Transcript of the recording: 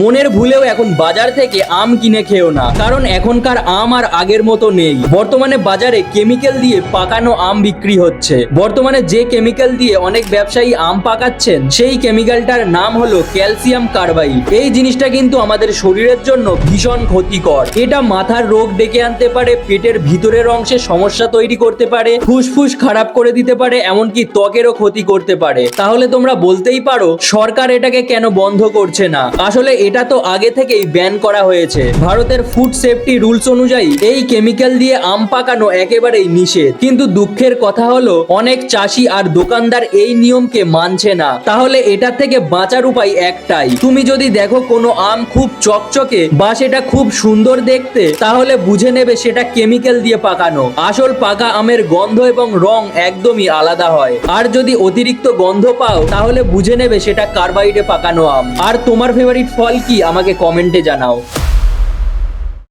মনের ভুলেও এখন বাজার থেকে আম কিনে খেও না। কারণ এখনকার আম আর আগের মতো নেই। বর্তমানে বাজারে কেমিক্যাল দিয়ে পাকানো আম বিক্রি হচ্ছে। বর্তমানে যে কেমিক্যাল দিয়ে অনেক ব্যবসায়ী আম পাকাচ্ছেন, সেই কেমিক্যালটার নাম হলো ক্যালসিয়াম কার্বাইড। এই জিনিসটা কিন্তু আমাদের শরীরের জন্য ভীষণ ক্ষতিকর। এটা মাথার রোগ ডেকে আনতে পারে, পেটের ভিতরের অংশে সমস্যা তৈরি করতে পারে, ফুসফুস খারাপ করে দিতে পারে, এমনকি ত্বকেরও ক্ষতি করতে পারে। তাহলে তোমরা বলতেই পারো, সরকার এটাকে কেন বন্ধ করছে না? আসলে এটা তো আগে থেকেই ব্যান করা হয়েছে। ভারতের ফুড সেফটি রুলস অনুযায়ী এই কেমিক্যাল দিয়ে আম পাকানো একেবারেই নিষেধ। কিন্তু দুঃখের কথা হলো, অনেক চাষি আর দোকানদার এই নিয়মকে মানছে না। তাহলে এটা থেকে বাঁচার উপায় একটাই। তুমি যদি দেখো কোনো আম খুব চকচকে বা সেটা খুব সুন্দর দেখতে, তাহলে বুঝে নেবে সেটা কেমিক্যাল দিয়ে পাকানো। আসল পাকা আমের গন্ধ এবং রং একদমই আলাদা হয়। আর যদি অতিরিক্ত গন্ধ পাও, তাহলে বুঝে নেবে সেটা কার্বাইডে পাকানো আম। আর তোমার ফেভারিট ফল কি আমাকে কমেন্টে জানাও।